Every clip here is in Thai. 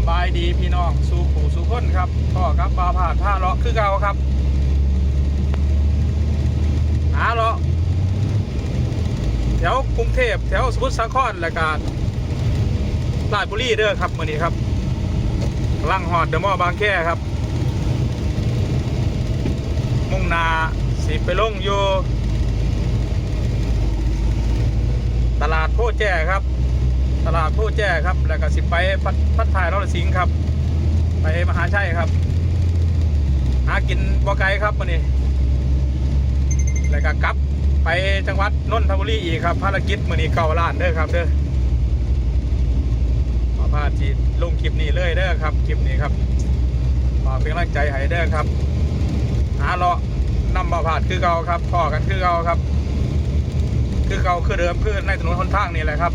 ำบายดีพี่น้องสู่ผู้สู่คนครับพ่อครับบาผาดท่าเลาะคือเก่าครับ หาเลาะแถวกรุงเทพแถวสมุทรสาครและการราชบุรีเด้อครับมื่อนี้ครับลังหอดเดอะมอบางแคครับ มุ่งนาสิไปลงอยู่ ตลาดโพแจ้ครับ ตลาดโพแจ้ครับ แล้วก็สิไปพัดพัดถ่ายนรสิงครับ ไปมหาชัยครับ หากินบ่ไกลครับวันนี้ แล้วก็กลับไปจังหวัดนนทบุรีอีกครับภารกิจมื้อนี้เก่าล้านเด้อครับเด้อขอพาจีลงคลิปนี้เลยเด้อครับ คลิปนี้ครับฝากเป็นกำลังใจให้เด้อครับ หาเลาะนำบ่าผาดคือเก่าครับพ่อกันคือเก่าครับ คือเก่าคือเดิมคือในถนนหนทางนี่แหละครับ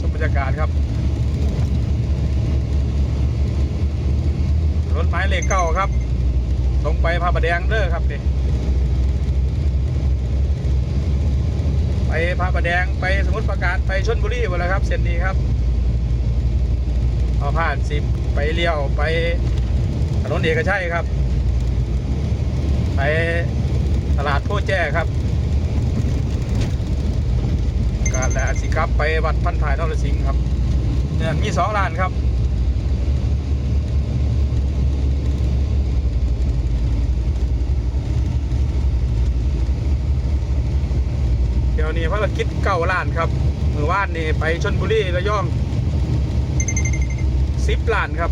ชม บรรยากาศครับรถไม้เลขเก้าครับ ตรงไปพระประแดงเด้อครับนี่ไปพระประแดงไปสมุทรปราการไปชนบุรีหมดแล้วครับ เส้นนี้ครับพอผ่านสิบไปเลี้ยวไปถนนเอกชัยครับ ไปตลาดโพแจ้ครับการและ สิครับไปวัดพันถ่ายนรสิงห์ครับเนี่ยมีสองร้านครับเดี๋ยวนี้ภารกิจเก่าล้านครับมือว่านนี่ไปชนบุรีระยองสิบล้านครับ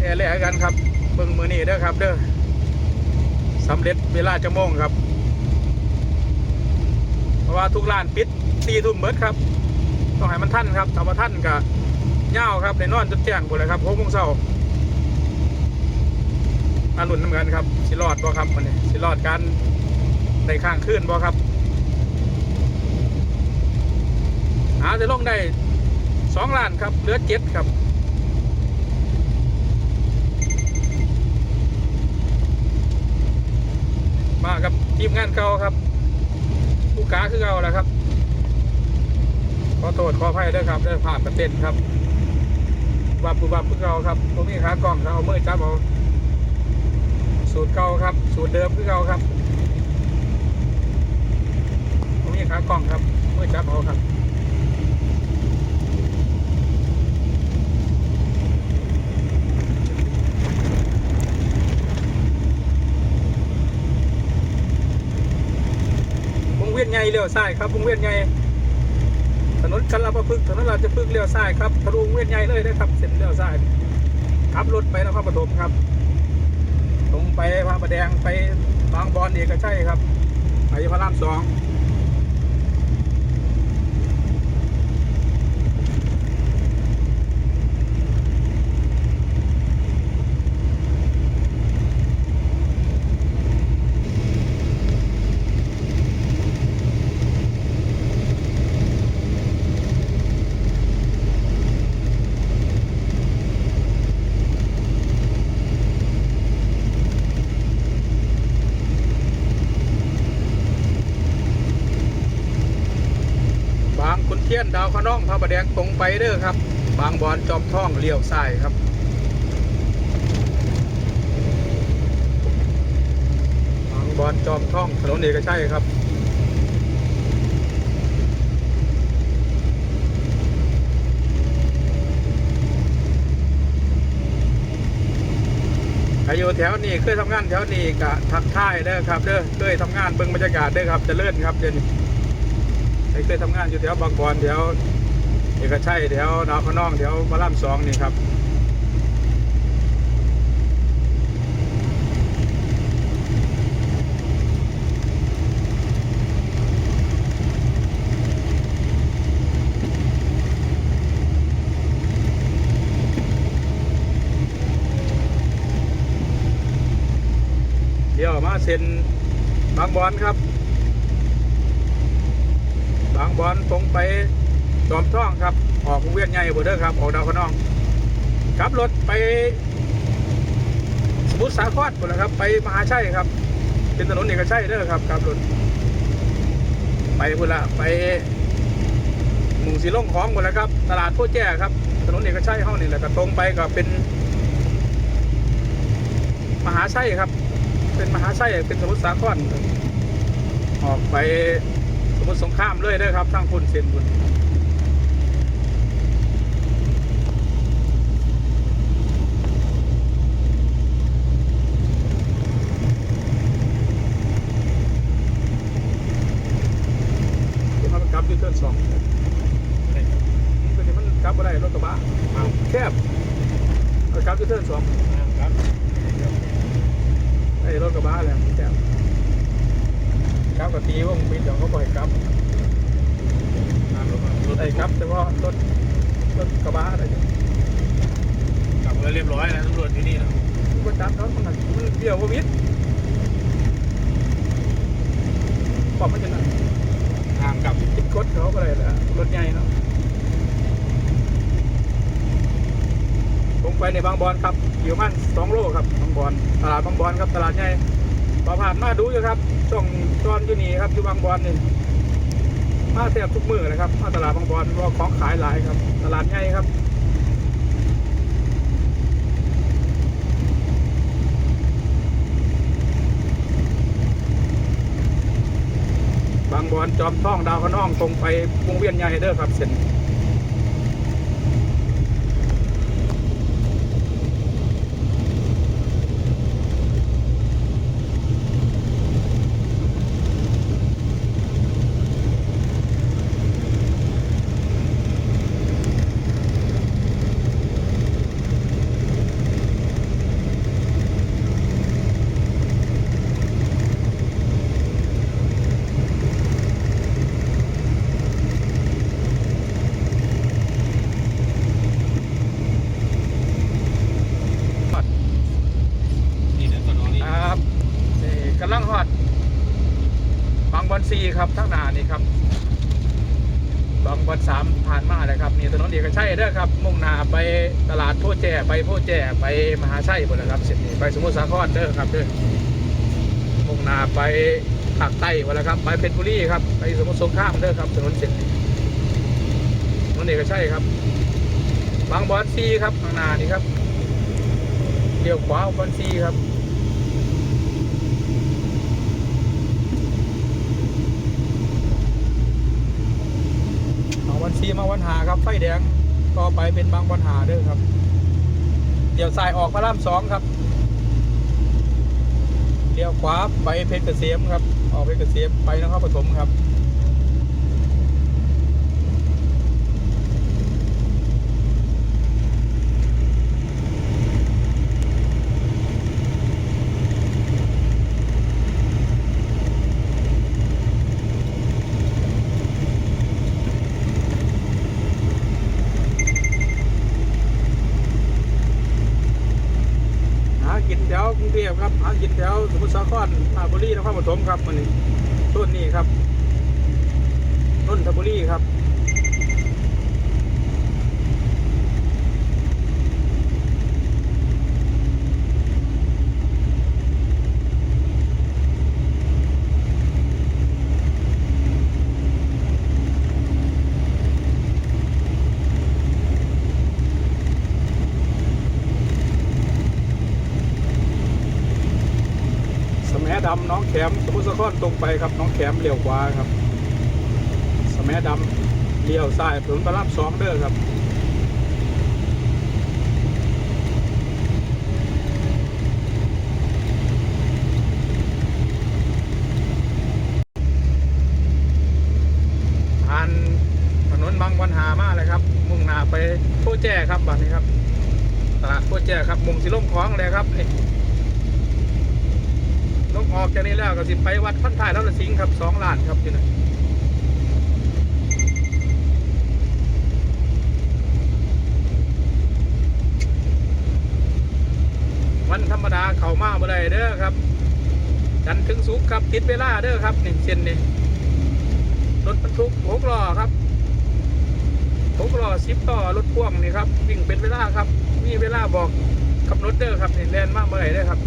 แอร์แลกกันครับเบิ่งมือนี่เด้อครับเด้อสำเร็จเวลาจะโมงครับ เพราะว่าทุกร้านปิดสี่ทุ่มเบิดครับ ต้องให้มันท่านครับถ้ามาท่านกะเง่าครับในนอนจนแจ้งหมดเลยครับหกโมงเช้าอารุ่นน้ำกันครับสิรอดบ่ครับวันนี้สิรอดการในข้างขึ้นบ่ครับหาจะลงได้สองล้านครับเหลือเจ็ดครับมากับทีมงานเก่าครับผู้กาคือเก่าแหละครับ ขอโทษขออภัยด้วยครับได้ผ่านประเด็นครับวับปุบับคือเก่าครับตรงนี้ขากล้องเขาเอามือจับเอาสูตรเก่าครับ สูตรเดิมคือเก่าครับตรงนี้ขากล้องครับเมื่อจับเอาครับวงเวียนใหญ่เลี้ยวซ้ายครับวงเวียนใหญ่ถนน กันลาประพึกถนนราชพึกเลี้ยวซ้ายครับทะลุวงเวียนใหญ่เลยนะครับเส้นเลี้ยวซ้ายขับรถไปนครปฐมครับ ตรงไปพระประแดงไปบางบอนเอกชัยครับไปพระรามสอง นเทียนดาวขนองพระประแดงตรงไปเด้อครับ บางบอนจอมท่องเลี้ยวซ้ายครับบางบอนจอมท่องถนนเอกชัยครับใครอยู่แถวนี้เคยทำงานแถวนี้กะทักทายเด้อครับเด้อเคยทำงานเบิ่งบรรยากาศเด้อครับจะเลื่อนครับเดี๋ยวนี้ เคยทำงานอยู่แถวบางบอนแถวเอกชัยแถวดาวพะนองแถวพระรามสองนี่ครับเดี๋ยวมาเซ็นบางบอนครับ บางบอนตรงไปจอมท่องครับ ออกวงเวียนใหญ่บ่เด้อครับ ออกดาวคะนองขับรถไป สมุทรสาครหมดแล้วครับ ไปมหาชัยครับ เป็นถนนเอกชัยเด้อครับขับรถไปพุ่นละไปมุ่งสีลงของหมดแล้วครับ ตลาดโพแจ้ครับ ถนนเอกชัยเฮานี่แหละก็ตรงไปก็เป็น มหาชัยครับ เป็นมหาชัยเป็นสมุทรสาครออกไป มุทรสงครามเลยเด้อครับทางคุณเส้นคุณเดี๋ยวมันกลับอยูเทิร์นสองตัวนี้มันกลับอะไรรถกระบะแคบเอากลับอยูเทิร์นสองครับไอ้รถกระบะแหละแคบ กลับกับตีว่ามึงปิดเดี๋ยวเขาปล่อยกลับรถไอ้กลับเฉพารถรถกระบะอะไรเนี่ยกลับมาเรียบร้อยนะตำรวจที่นี่นะมันก็จับเขามันหันมันเบี้ยววิทย์บอกมันจะนั่นทางกลับติดกดเขาก็เลยแหละรถใหญ่เนาะผมไปในบางบอนครับอยู่มันสองโลครับบางบอนตลาดบางบอนครับตลาดใหญ่ พอผ่านมาดูอยู่ครับช่วงตอนอยู่นี่ครับอยู่บางบอนนี่มาแทบทุกมือเลยครับมาตลาดบางบอนราะว่าของขายหลายครับ ตลาดใหญ่ครับบางบอนจอมท่องดาวขนองตรงไปวงเวียนใหญ่เด้อครับเส้นครับ นี่นะตอนนี้ ครับนี่กำลังฮอด บางบอนซีครับทั้งหนานี่ครับบางบอนสามผ่านมาเลยครับนี่ถนนเอกชัยเด้อครับ มุ่งหน้าไปตลาดโพแจไปโพแจไปมหาชัยหมดแล้วครับเส้นนี้ไปสมุทรสาครเด้อครับเด้อมุ่งหน้าไปภาคใต้หมดแล้วครับ ไปเพชรบุรีครับไปสมุทรสงครามเด้อครับถนนเส้นนี้ถนนเอกชัยครับบางบอนซีครับข้างหน้านี่ครับเลี้ยวขวาบอนซีครับ เอาวัน ซีมาวันหาครับไฟแดงต่อไปเป็นบางวันหาเด้อครับ เดี๋ยวสายออกพระรามสองครับเลี้ยวขวาไปเพชรเกษมครับ ออกเพชรเกษมไปนครปฐมครับ แถวกรุงเทพครับหากินแถวสมุทรสาครราบุรีนครปฐมครับมันนี้ต้นนี้ครับนนทบุรีครับ สมดำน้องแขมสมุทรสาครตรง ไปครับน้องแขมเลี้ยวขวาครับ สมดำเลี้ยวซ้ายถนนพระรามสองเด้อครับ ผ่านถนนบางวันหามาเลยครับ มุ่งหน้าไปโคแจ้ครับบัดนี้ครับ ตลาดโคแจ้ครับ มุ่งสิลงคลองเลยครับนี่ ลง ออกจากนี้แล้วก็สิไปวัดพันท้ายแล้วละสิงครับสองล้านครับอยู่นวันธรรมดาเข่ามาบ่ได้เด้อครับจันถึงสุกครับติดเวลาเด้อครับนี่เส้นนี่รถบรรทุกหกล้อครับหกล้อสิบต่อรถพ่วงนี่ครับวิ่งเป็นเวลาครับ มีเวลาบอกกำหนดเด้อครับนี่แลนมากเมื่อไหร่เด้อครับ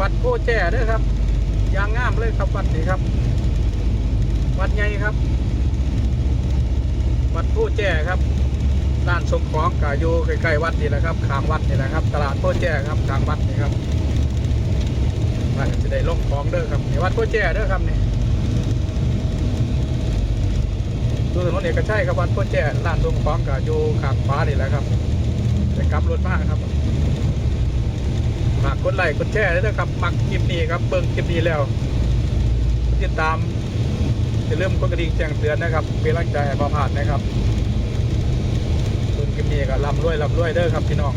วัดโพ แจ้เด้อครับ ยางงามเลยครับวัดนี้ครับ วัดใหญ่ครับ วัดโพแจ้ครับร้านส่งของกอยู่ใกล้ๆวัดนี่แหละครับข้างวัดนี่แหละครับ ตลาดโพแจ้ครับข้างวัดนี่ครับว่าจะได้ลงของเด้อครับนี่วัดโพแจ้เด้อครับนี่ดูถนนเอกชัยครับวัดโพแจ้ร้านส่งของกอยู่ข้างฟ้านี่แหละครับไปกลับรถมากครับ ฝากกดไลค์กดแชร์ด้วยนะครับมักคลิปนี้ครับเบิ่งคลิปนี้แล้ว ติดตามจะเริ่าลืมกดกระดิ่งแจ้งเตือนนะครับเป็นกำลังใจให้พอผ่านนะครับส่วนคลิปนี้ก็ร่ำรวยร่ำรวยเด้อครับพี่น้อง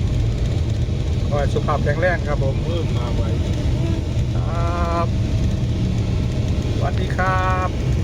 ขอให้สุขภาพแข็งแรงครับผมเพิ่มมาไว้ครับสวัสดีครับ